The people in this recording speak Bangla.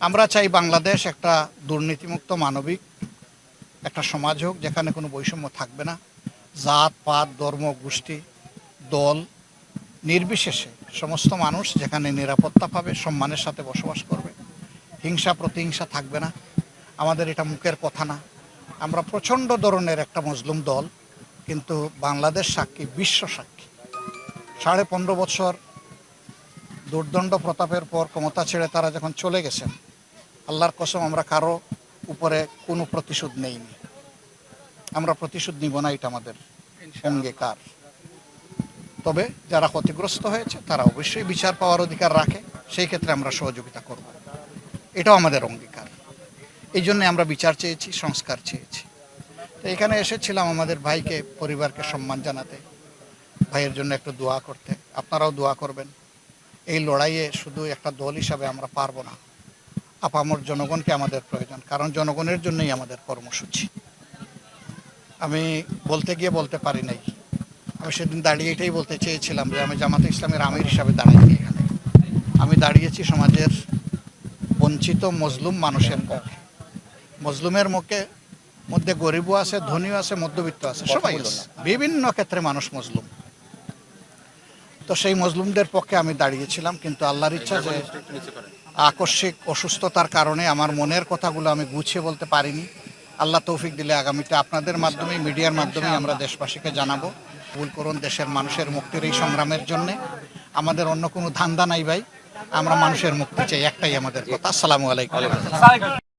আমরা চাই বাংলাদেশ একটা দুর্নীতিমুক্ত মানবিক, একটা সমাজ হোক যেখানে কোনো বৈষম্য থাকবে না। জাত, পাত, ধর্ম, গোষ্ঠী, দল, নির্বিশেষে সমস্ত মানুষ যেখানে নিরাপত্তা পাবে, সম্মানের সাথে বসবাস করবে। হিংসা, প্রতিহিংসা থাকবে না। আমাদের এটা মুখের কথা না। আমরা প্রচণ্ড ধরনের একটা মজলুম দল, কিন্তু বাংলাদেশ সাক্ষী, বিশ্ব সাক্ষী। সাড়ে পনেরো বছর দুর্দণ্ড প্রতাপের পর ক্ষমতা ছেড়ে তারা যখন চলে গেছেন আল্লাহর কসম আমরা কারও উপরে কোনো প্রতিশোধ নেইনি। আমরা প্রতিশোধ নিব না এটা আমাদের অঙ্গীকার তবে যারা ক্ষতিগ্রস্ত হয়েছে তারা অবশ্যই বিচার পাওয়ার অধিকার রাখে সেই ক্ষেত্রে আমরা সহযোগিতা করব। এটাও আমাদের অঙ্গীকার। এই জন্যে আমরা বিচার চেয়েছি সংস্কার চেয়েছি। তো এখানে এসেছিলাম আমাদের ভাইকে পরিবারকে সম্মান জানাতে। ভাইয়ের জন্য একটু দোয়া করতে। আপনারাও দোয়া করবেন। এই লড়াইয়ে শুধু একটা দল হিসাবে আমরা পারব না। আপামর জনগণকে আমাদের প্রয়োজন কারণ জনগণের জন্যই আমাদের কর্মসূচি। আমি বলতে গিয়ে বলতে পারি নাই। আমি সেদিন দাঁড়িয়ে এটাই বলতে চেয়েছিলাম যে আমি জামাতে ইসলামের আমির হিসাবে দাঁড়াইনি এখানে। আমি দাঁড়িয়েছি সমাজের বঞ্চিত মজলুম মানুষের পক্ষে মজলুমের মুখে মধ্যে গরিবও আছে ধনীও আছে মধ্যবিত্ত আছে সবাই বিভিন্ন ক্ষেত্রে মানুষ মজলুম। তো সেই মজলুমদের পক্ষে আমি দাঁড়িয়েছিলাম কিন্তু আল্লাহর ইচ্ছা যে আকস্মিক অসুস্থতার কারণে আমার মনের কথাগুলো আমি গুছিয়ে বলতে পারিনি। আল্লাহ তৌফিক দিলে আগামীতে আপনাদের মাধ্যমে মিডিয়ার মাধ্যমে আমরা দেশবাসীকে জানাব। ভুল করুন দেশের মানুষের মুক্তির এই সংগ্রামের জন্যে। আমাদের অন্য কোনো ধান্দা নাই ভাই। আমরা মানুষের মুক্তি চাই একটাই আমাদের কথা। আসসালামু আলাইকুম।